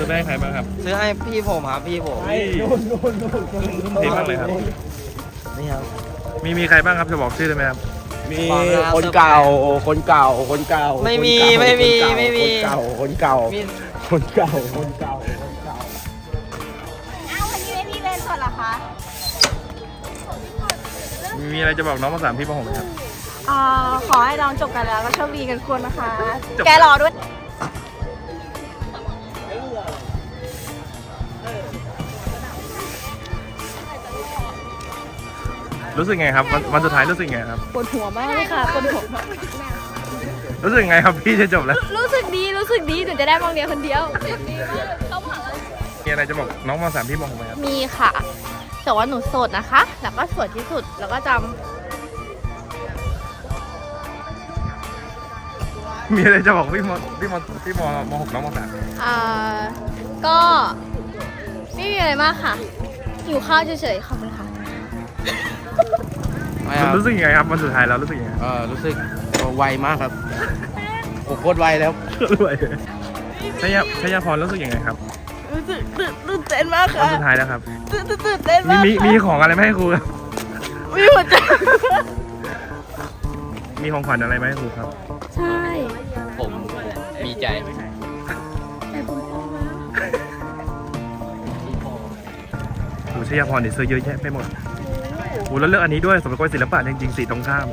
ซื้อไปให้ใครบ้างครับซื้อให้พี่ผมครับพี่ผมนี่ทุ่มเทมากเลยครับ นี่ครับ มีมีใครบ้างครับจะบอกชื่อได้ไหมครับ มีคนเก่าคนเก่าคนเก่าไม่มีคนเก่าไม่มีคนเก่าไม่มี คนเก่าคนเก่ามีคนเก่าคนเก่าอ้าววันนี้ไม่มีเล่นสดเหรอคะมีมีอะไรจะบอกน้องมาสามพี่ปหกไหมครับอ่าขอให้น้องจบกันแล้วก็โชคดีกันควรนะคะจบแกรอด้วย รู้สึกไงครับวันวันสุดท้ายรู้สึกไงครับ ปวดหัวมากเลยค่ะปวดหัวมากรู้สึกไงครับพี่จะจบแล้วรู้สึกดีรู้สึกดีหนูจะได้มองเดียวคนเดียว มีอะไรจะบอกน้องมาสามพี่ปหกไหมครับมีค่ะ แต่ว่าหนูโสดนะคะ แล้วก็สวยที่สุดแล้วก็จมีอะไรจะบอกพี่มพี่มพี่มมหกน้องมาสามำอ่าก็ไม่มีอะไรมากค่ะหิวข้าวเฉยๆขอบคุณค่ะ ไม่ครับรู้สึกยังไงครับวันสุดท้ายแล้วรู้สึกยังไงเออรู้สึกไวมากครับโอ้โคตรไวแล้วรวยชยาชยาพรรู้สึกยังไงครับรู้สึกตื่นเต้นมากวันค่ะสุดท้ายแล้วครับ ตื่นตื่นเต้นมีมากมีมีของอะไรมาให้ครูครับ มีหัวใจมีของขวัญอะไรมาให้ครูครับ ใช่ ผมมีใจ โอ้ชยาพรเนี่ยซื้อเยอะแยะไปหมด โอ้แล้วเลือกอันนี้ด้วยสมรกศิลปะจริงๆสีตรงข้าม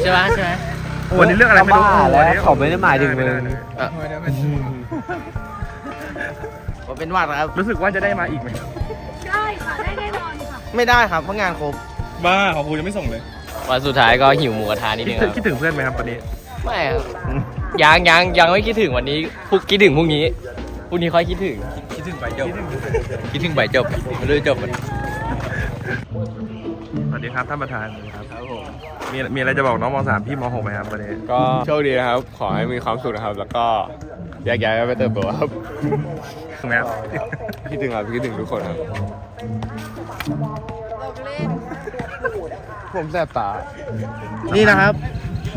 ใช่ไหมใช่ไหมโอ้วันนี้เลือกอะไรไม่รู้บ้าโอ้แล้ววันนี้เขาไม่ได้หมายถึงมึงเออผมเป็นหวัดครับ รู้สึกว่าจะได้มาอีกไหมได้ค่ะ ได้แน่นอนค่ะไม่ได้ครับเพราะงานครบ บ้าของครูยังไม่ส่งเลย วันสุดท้ายก็หิวหมูกระทะนิดคินึดงคถึรังบคิดถึงเพื่อนไหมครับวันนี้ ไม่ครับยังยังยังไม่คิดถึงวันนี้พรุ่งคิดถึงพรุ่งนี้พรุ่งนี้ค่อยคิดถึง คิดถึงไปจบคิดถึงใบจบไม่รู้จะจบมัน สวัสดีครับท่านประธานครับมีมีอะไรจะบอกน้องมสามพี่มหกไหมครับวันนี้ก็โชคดีนะครับ ขอให้มีความสุขนะครับ แล้วก็แยกย้ายกันไปเติบโตครับถูกไหมครับคิดถึงครับคิดถึงทุกคนครับ ผมแสบตา นี่นะครับ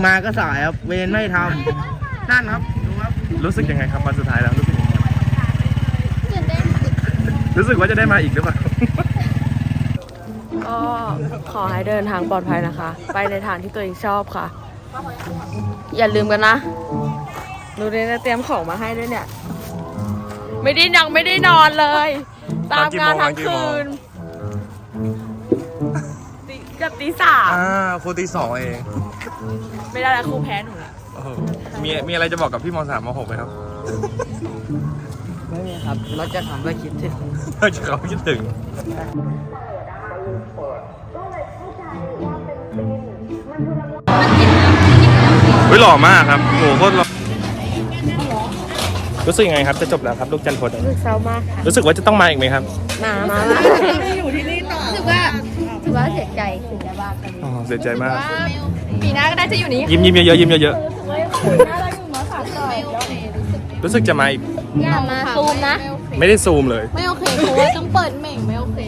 มาก็สายครับ เวรไม่ทำนั่นครับดูครับ รู้สึกยังไงครับวันสุดท้ายแล้วรู้สึกยังไงครับตื่นเต้นรู้สึกว่าจะได้มาอีกหรือเปล่า ก็ขอให้เดินทางปลอดภัยนะคะ ไปในทางที่ตัวเองชอบค่ะ อย่าลืมกันนะดูเนี่ยนะเตรียมของมาให้ด้วยเนี่ย ไม่ได้นังไม่ได้นอนเลย ตามงานทั้งคืนตีเกับตีสามอ่าครูตีสองเอง ไม่ได้แล้วครูแพ้หนูละโอ้โหมีมีอะไรจะบอกกับพี่มสามมหกไหมครับ ไม่มีครับ เราจะทำก็คิดถึงเขาคิดถึง วิหล่อมากครับโอ้โหโคตรหล่อรู้สึกยังไงครับจะจบแล้วครับลูกจันทร์พลรู้สึกเศร้ามากค่ะรู้สึกว่าจะต้องมาอีกไหมครับมามาถือว่าถือว่าเสียใจเสียใจบ้างอ๋อเสียใจมากปีหน้าก็ได้จะอยู่นี้ยิ้มยิ้มเยอะๆยิ้มเยอะน่ารักอยู่มาฝากต่อยๆรู้สึกจะมาอีก อย่ามาซูมนะ ไม่ได้ซูมเลย ไม่โอเคเพราะว่าต้องเปิดเหม่งไม่โอเค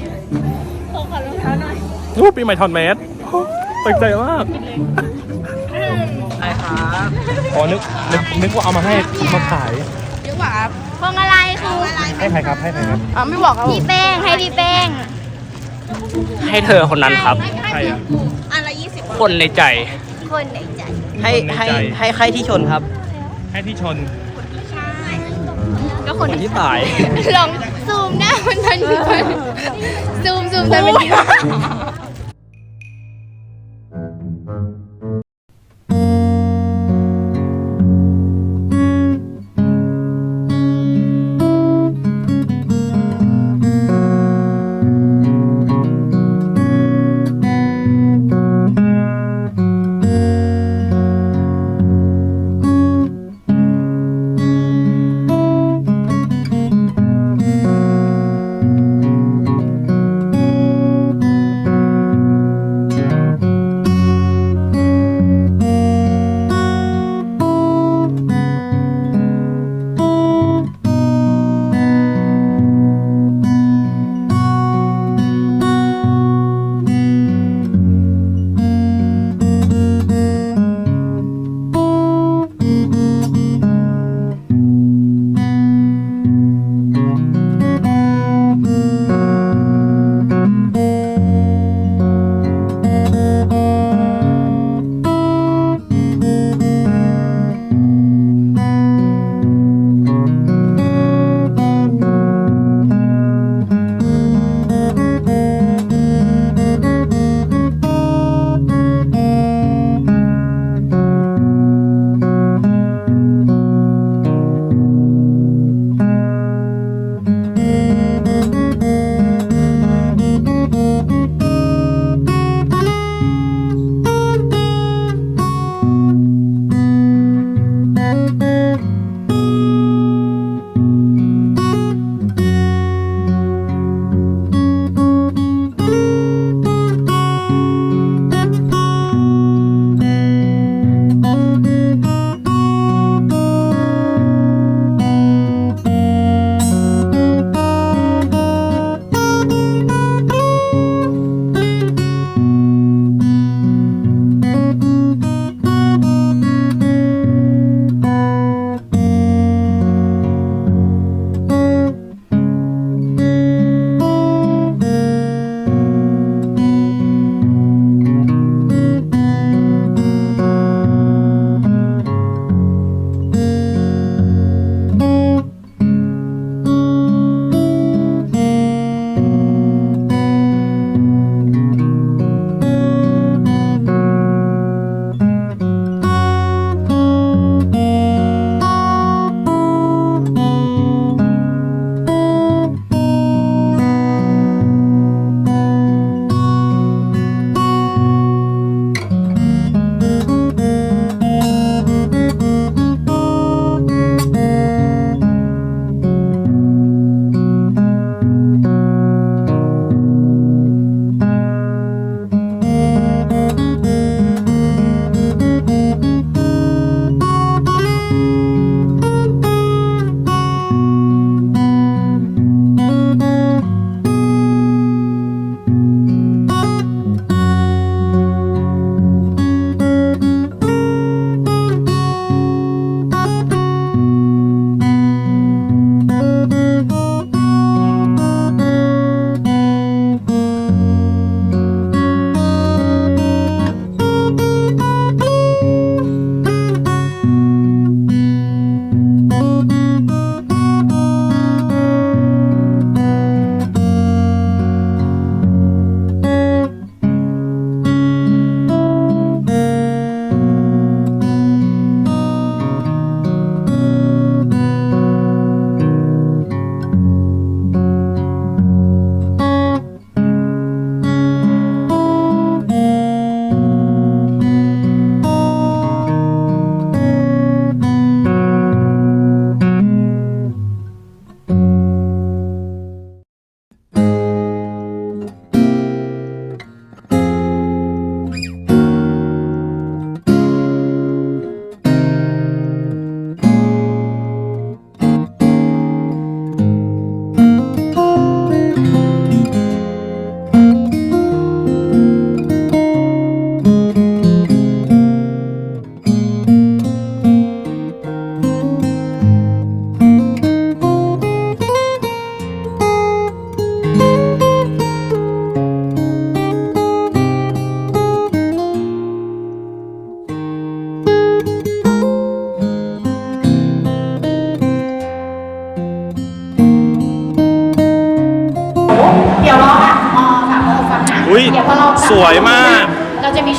หน่อยโอ้ปีใหม่ทอนแมสตกใจมากใช่ครับอ๋อนึกนึกนึกว่าเอามาให้มาขายพวงอะไรครูให้ใครครับให้ใครครับอะไม่บอกครับพี่แป้งให้พี่แป้ง ให้เธอคนนั้นครับใครอะอันละยี่สิบคนในใจ คนในใจ ให้ให้ให้ใครที่ชนครับ ให้ที่ชนก็คนคนที่ตายลองซูมหน้ามันทันอยู่ซูมซูมแต่เป็น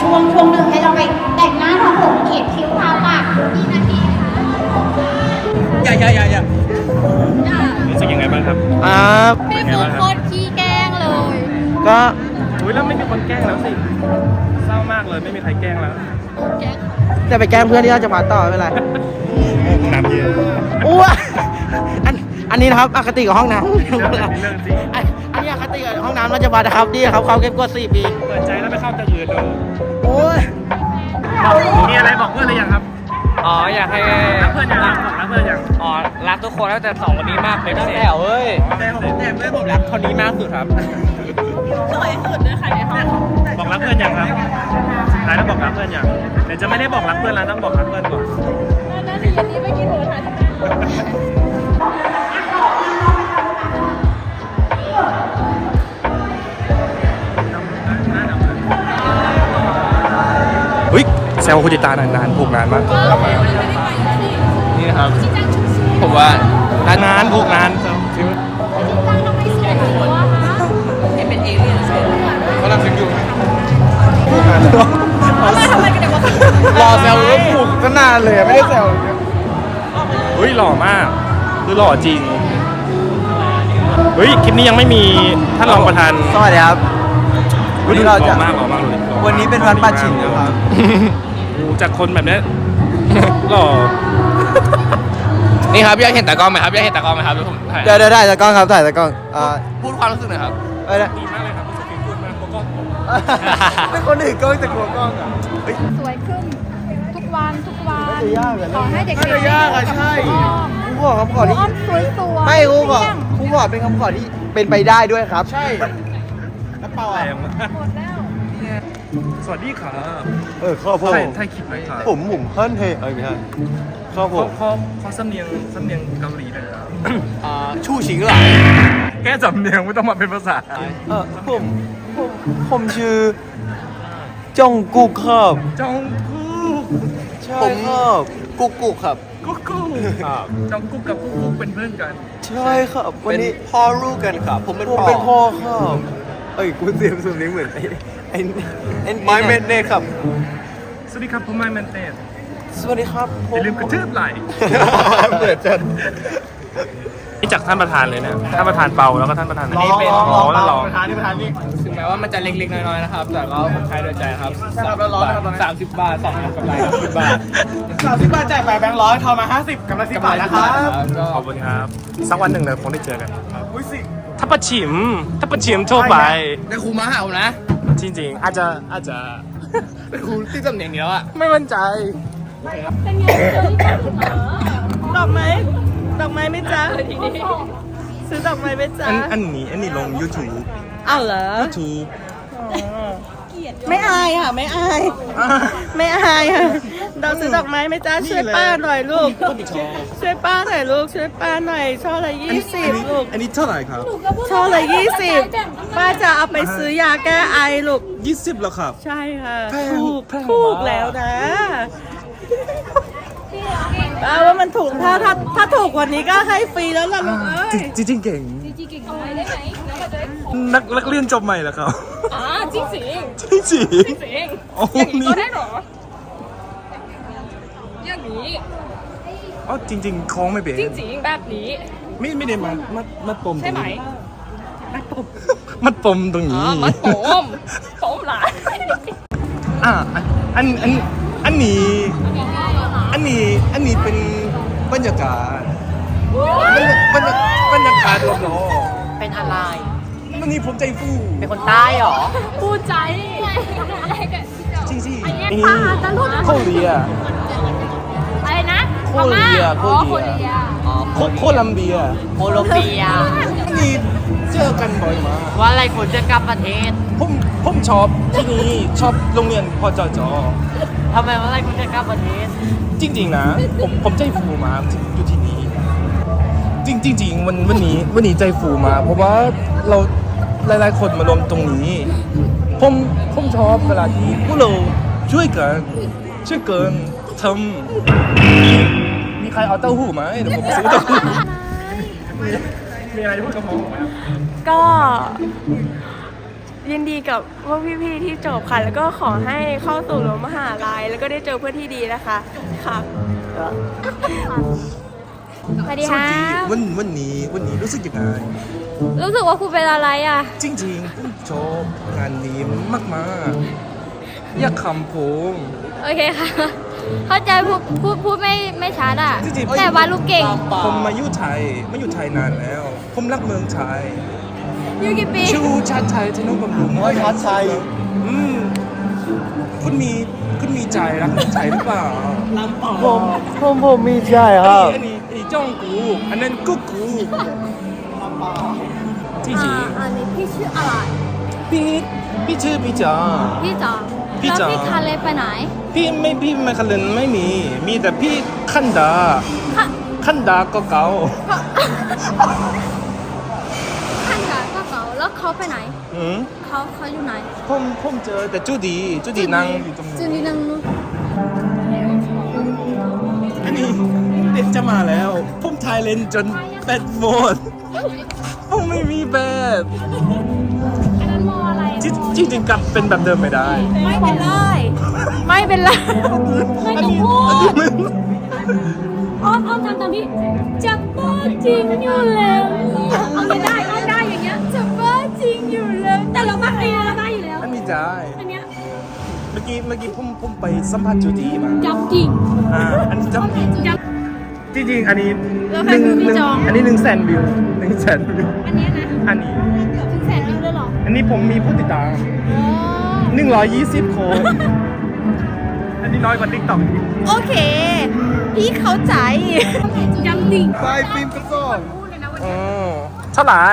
ช่วงช่วงหนึ่งให้เราไปแต่งหน้าทำผมเขียนคิ้วทาปากกี่นาทีคะอย่าอย่าอย่าอย่ารู้สึกยังไงบ้างครับอ่าพี่ฟุ๊กโคตรขี้แกล้งเลยก็อุ้ยแล้วไม่มีคนแกล้งแล้วสิเศร้ามากเลยไม่มีใครแกล้งแล้วจะไปแกล้งเพื่อนที่เราจะมาต่อไม่เป็นไรน้ำเย็นอ้วอันอันนี้นะครับอคติกับห้องน้ำ เรื่องจริงอันอันนี้อคติ กับห้องน้ำราชบัณฑิตนะครับนี่ครับเขาเก็บกด4ปีเปิดใจแล้วไปเข้าตะยืนดูโอ้ยมีอะไรบอกเพื่อนหรือยังครับอ๋ออยากให้รักเพื่อนยังครับบอกรักเพื่อนยังอ๋อรักทุกคนแล้วแต่สองคนนี้มากเป็นพิเศษเฮ้ยแต่ผมแต่เพื่อนผมรักคนนี้มากสุดครับบอกรักเพื่อนยังครับนายต้องบอกรักเพื่อนยังเดี๋ยวจะไม่ได้บอกรักเพื่อนแล้วต้องบอกรักเพื่อนก่อนเฮ้ย แซวคุณจิตานานๆผูกนานมากนี่นะครับ ผมว่านานๆผูกนานแซวฟิวกำลังเซ็งอยู่รอแซวแล้วผูกก็นานเลยไม่ได้แซวเฮ้ยหล่อมากคือหล่อจริงเฮ้ยคลิปนี้ยังไม่มีท่านรองประธานสวัสดีครับวันนี้เราจะหล่อมากหล่อมากเลยหล่อมากวันนี้เป็นวันปัดฉิมนะครับโอ้โห จากคนแบบเนี้ยหล่อนี่ครับอยากเห็นตากล้องไหมครับอยากเห็นตากล้องไหมครับเดี๋ยวผมถ่ายเดี๋ยวเดี๋ยวได้ตะกล้องครับถ่ายตะกล้องอ่าพูดความรู้สึกหน่อยครับ เอ้ยดีมากเลยครับรู้สึกผิดพูดมากเพราะก็เป็นคนอื่นกล้องแต่กลัวกล้องอะสวยขึ้น ทุกวันทุกวันจะยากอะขอให้เด็กๆน่าจะยากอะใช่ ครูขอคำขอที่อ้อมสวยสวยไม่ครูขอครูขอเป็นคำขอที่เป็นไปได้ด้วยครับ ใช่แล้วเปล่าแรอะงมากสวัสดีครับ เออข้าวโพดถ่ายถ่ายคลิปหน่อยครับผมผมเพิ่นเทเอ้ยไม่ใช่ข้าวโพขอดขอขอสำเนียงสำเนียงเกาหลีหน่อยครับอ่าชู่ชิงหลังแก้สำเนียงไม่ต้องมาเป็นภาษาไทยเออผมผมผมชื่อจงกุกครับจองกุ๊กใช่ครับกุกกุกครับกุ๊กกุ๊กครับจองกุ๊กกับกุ๊กกุ๊กเป็นเพื่อนกัน ใช่ครับ วันนี้พ่อลูกกันครับ ผมเป็นผมพ่อเป็นพ่อครับ เอ้ยกูเสียงสำเนียงเหมือนไอ้ไอ้ไอ้ไม้เมดเน่ครับ สวัสดีครับผมไมค์แมนเตสสวัสดีครับผอย่าลืมกระทืบไหลเหมือนจะ นี่จากท่านประธานเลยเนี่ยท่านประธานเปาแล้วก็ท่านประธานอันนี้เป็นลองลองแล้วลอง ประธานนี่ประธานนี่ ถึงแม้ว่ามันจะเล็กๆ น้อยๆ นะครับ แต่ก็ผมใช้ด้วยใจครับครับแล้วร้อนนะครับตอนนั้นสามสิบบาทสองกำไรสามสิบบาทสามสิบบาทจ่ายไปแบงค์ร้อยทอนมาห้าสิบกำไรสิบบาทนะครับก็ขอบคุณครับ สักวันหนึ่งเราคงได้เจอกันอุ้ยสิถ้าประชิมถ้าประชิมทั่วไป ได้ครูมาหาผมนะ จริงๆ อาจจะอาจจะ เป็นครูที่ตำแหน่งเดียวอะไม่มั่นใจดอกไม้ดอกไม้ไหม่จ้าซื้อดอกไม้ไหม่จ้าอันอันนี้อันนี้ลง YouTube อ้าวเหรอ YouTube ไม่อายค่ะ ไม่อาย ไม่อายค่ะเราซื้อดอกไม้ไหมจ้าช่วยป้าหน่อยลูก ช่วยป้าหน่อยลูก ช่วยป้าหน่อยช่อละยี่สิบลูกอันนี้เท่าไหร่ครับช่อละยี่สิบป้าจะเอาไปซื้อยาแก้ไอลูก20แล้วครับ ใช่ค่ะแพงถูกแพงถูกแล้วนะป้าว่ามันถูกถ้าถ้าถ้าถูกกว่านี้ก็ให้ฟรีแล้วล่ะลูกเอ้ยจริงๆเก่ง นักนักเรียนจบใหม่แล้วครับอ๋อจริงสิจริงจริงจริงโอ้นี่ก็ได้เหรออย่างนี้อ๋อจริง ๆคล้องไม่เป็นจริงๆแบบนี้ไม่ไม่ได้มามัดมัดปมตใช่รงไหมนี้มัดปมตรงอ๋อนี้มันโผมโผมหลายอะอันอันอันนี้อันนี้อันนี้เป็นบรรยากาศบรรยบรรยบรรยากาศรอบเป็นอะไร ๆวันนี้ผมใจฟูเป็นคนใต้เหรอพูดใจจริงสิอันนี้ปลาตะลุดโคเรียอะไรนะโคเรียพม่าโคอ๋อเรีโคยเรียโคโคลัมเบียโคลอมเบีย อันนี้เจอกันบ่อยมากว่าอะไรคุณจะกลับประเทศผมผมชอบที่นี่ชอบโรงเรียนพอจอจอทำไมว่าอะไรคุณจะกลับประเทศ จริง ๆ นะ ผมผมใจฟูมาอยู่ที่นี่จริงจริงๆวันวันนี้วันนี้ใจฟูมาเพราะว่าเรา หลายๆ คนมารวมตรงนี้ ผมผมชอบเวลาที่พวกเราช่วยกันช่วยกันทำมีใครเอาเต้าหู้ไหมเดี๋ยวผมซื้อเต้าหู้มีอะไรพูดกับผมไหมก็ ยินดีกับพวกพี่ๆที่จบค่ะ แล้วก็ขอให้เข้าสู่รั้วมหาลัยแล้วก็ได้เจอเพื่อนที่ดีนะคะค่ะสวัสดีครับวันวันนี้วันนี้รู้สึกยังไง รู้สึกว่าครูเป็นอะไรอะ จริงๆผมชอบงานนี้มากๆอยากคำผมโอเคค่ะ เข้าใจพูดพูดพูดไม่ไม่ชัดอะ จริงๆแต่ว่าลูกเก่ง ผมมาอยู่ไทยมาอยู่ไทยนานแล้ว ผมรักเมืองไทยอยู่กี่ปี ชูชาติไทยที่นุ่มบำรุงโอ้ยชาติไทย อืมคุณมีคุณมีใจรักเมืองไทยหรือเปล่าผมผมผมมีใจคอัรับนนี้อันนี้อันนี้จ้องกู อันนั้นกุ๊กกู จริงอ่าอันนี้พี่ชื่ออะไรๆพี่พี่ชื่อพี่จอพี่จอพี่แล้วจอพี่คาเลไปไหน พี่ไม่พี่ไมคาเลนไม่มี มีแต่พี่ขันดาค่ะขันดาก็เก่าท่านกับก็เก่าแล้วเขาไปไหน อืมเขาเขาอยู่ไหนผมผมเจอแต่จูดีจูดีนั่งอยู่ตรงจูนู้นนี่นั่งนู้นอันนี้เด็กจะมาแล้ว ผมถ่ายเลนจนแบตหมดผม ไม่มีแบตอันนั้นมออะไรจริงจริงๆกลับเป็นแบบเดิมไม่ได้ ไม่เป็นไร ไม่เป็นไรไม่ต้องพูอันดนี้มึงอ้อมอ้อมทำตามพี่จะบ้าจริงอยู่แล้วเอาไม่ได้เอาได้อย่างเงี้ยจะบ้าจริงอยู่แล้วแต่เราบ้าเองเราได้อยู่แล้วอันนี้ได้ อันเนี้ยเมื่อกี้เมื่อกี้ผมผมไปสัมภาษณ์จูดีมาจำจริงอ่าอันนี้จำจ จริงๆอันนี้แล้วหใครนึ่งคือพี่หนึ่งจอง อันนี้หนึ่งแสนวิวหนึ่งแสนวิวำอันเนี้ยนะอันนี้ ถึงแสนวิวเลยเหรออันนี้ผมมีผู้ติดตามอ๋อหนึ่งร้อยยี่สิบคน อันนี้น้อยกว่าติ๊กต็อกโอเค พี่เข้าใจจำจริงไปฟิล์มกระสอบอ๋อเท่าไหร่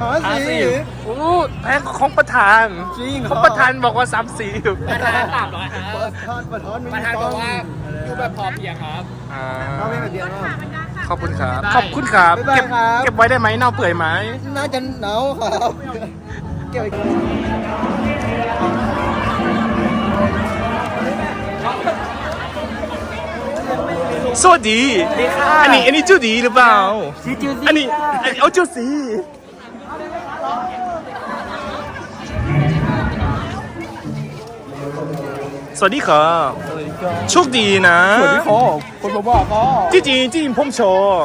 หาสีโอ้แพงกว่าของประธานจริงของประธานบอกว่าสามสี่ประธานสามร้อยครับประธานประธานไม่ประธานบอกว่า อยู่แบบพอเพียงครับ อ่าเขาไม่แบบเดียวนะขอบคุณครับ ขอบคุณครับ บ๊ายบายเก็บครับ เก็บไว้ได้ไหมเน่าเปื่อยไหม น่าจะหนาวครับเก็บไว้สวัสดี อันนี้อันนี้จูดีหรือเปล่า อันนี้อันนี้เอาจูสีสวัสดีครับ โชคดีนะสวัสดีครับคนบอกว่าก็จริงจริงจริงผมชอบ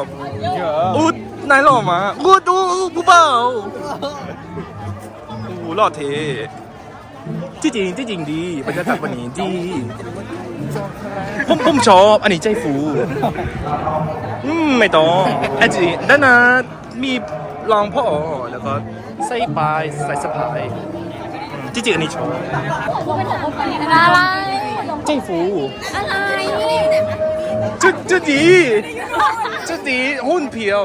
อูดนายหล่อมาอูดอูดผู้เบาอูหล่อเทที่จริงที่จริงดีบรรยากาศวันนี้ดีผมผมชอบอันนี้ใจฟูอืมไม่ต้องอันจริงด้านหน้ามีรองพ่อแล้วก็ใส่ปลายใส่สะพายอืมที่จริงอันนี้ชอบ อะไร ใจฟูอะไรจุดจุดดีจุดดีหุ้นเพียว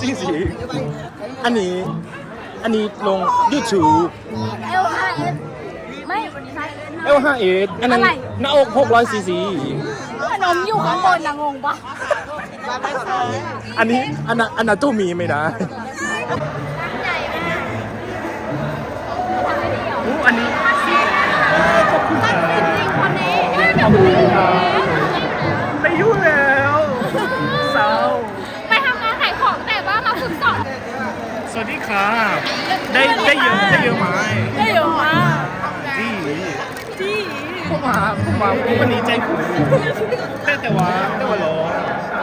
จริงสิอันนี้อันนี้ลง YouTube L I S ไม่ L5S อันนั้นอะไร หน้าอก600ซีซีขนมอยู่ข้างบนนะงงปะอันนี้อันนั้นอันนั้นตู้มีไม่ได้ ไม่จะพูดแล้วไปยุ่งแล้วสาวไปทำงานขายของแต่ว่ามาฝึกสอนสวัสดีครับได้ได้เยอะได้เยอะไหมได้อยู่มากดีดีผมมาผมมาผมวันนี้ใจฟูแต่แต่ว่าแต่ว่าร้อน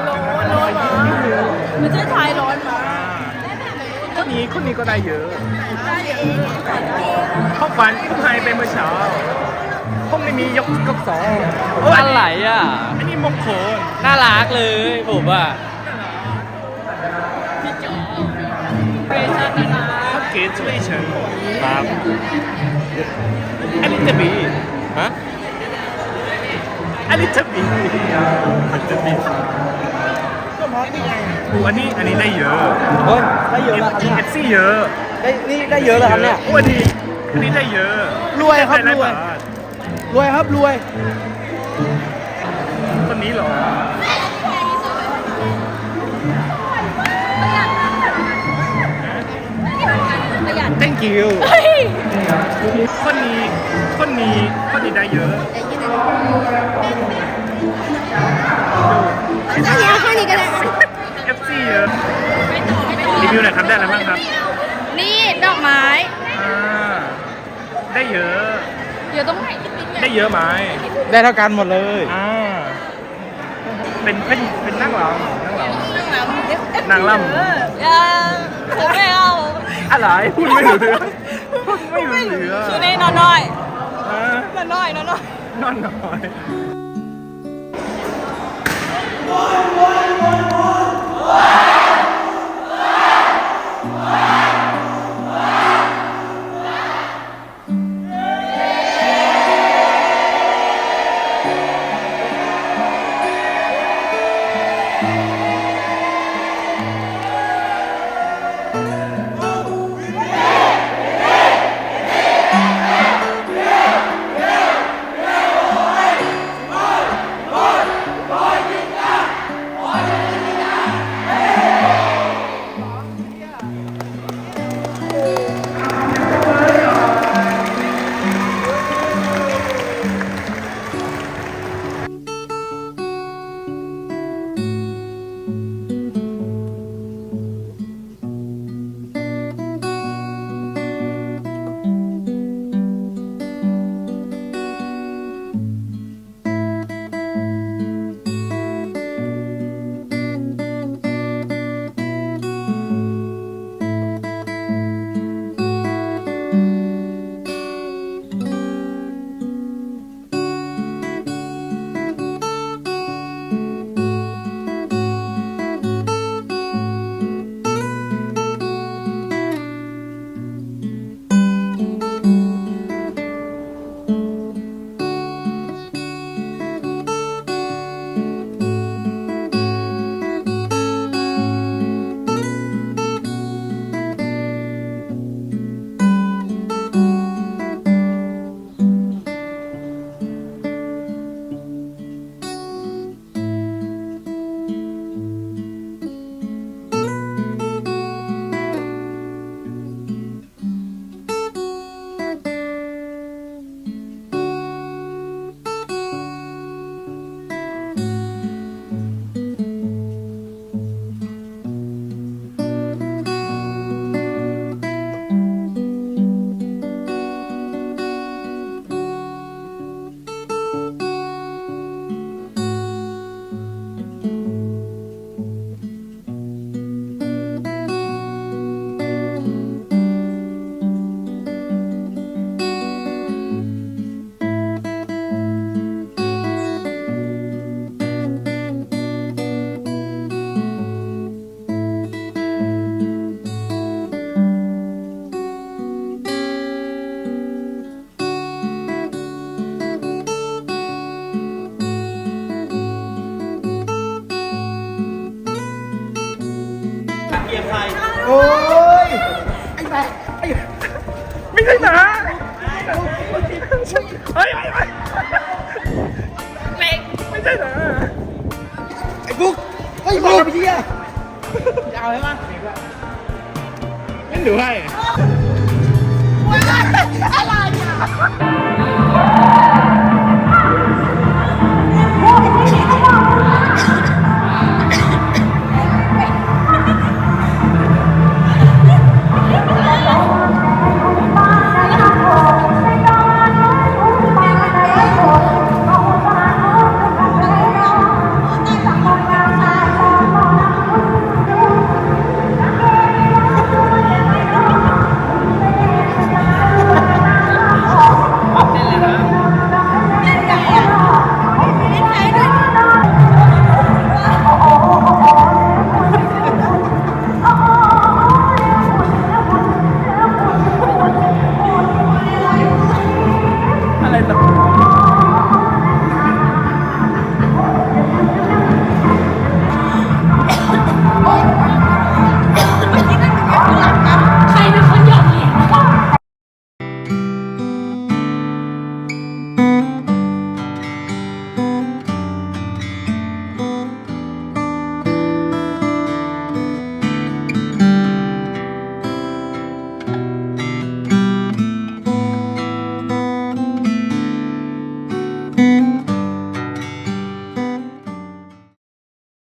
ร้อนร้อนมาไม่ใช่ชายร้อนมาคนนี้คนนี้ก็ได้เยอะเขาฝันผมให้ไปเมื่อเช้า ผมไม่มียกยกสองโยอะไรอะ อันนี้มงคลน่ารักเลยผมอะเกตเลชันครับอันนี้จะบีฮะอันนี้จะบีจะบีอูอันนี้อันนี้ได้เยอะเฮ้ยได้เยอะแล้วครับเอเนี่ยฟซีเยอะได้นี่ได้เยอะแล้วครับเนี่ยโอ้อันนี้อันนี้ได้เยอะรวยครับได้หลารวยบาท รวยครับรวย คนนี้เหรอประหยัด thank you คนนี้คนนี้คนนี้ได้เยอะอันนี้เอาแค่นี้ก็ได้ FC เยอะรีวิวหน่อยครับได้อะไรบ้างครับ นี่ดอกไม้ อ่า ได้เยอะเดี๋ยวต้องไหน ได้เยอะไหมได้เท่ากันหมดเลยอ่าเป็นเป็นเป็นนั่งรำนั่งรำนั่งรำอย่าผมไม่เอาอะไรพูดไม่รู้เรื่องพูดไม่รู้เรื่องคือในนอนน้อยอ่านอนน้อยนอนน้อยนอนน้อย บุ๊กเฮียจะเอาไหมมั้ยงั้นดูให้อะไรอะ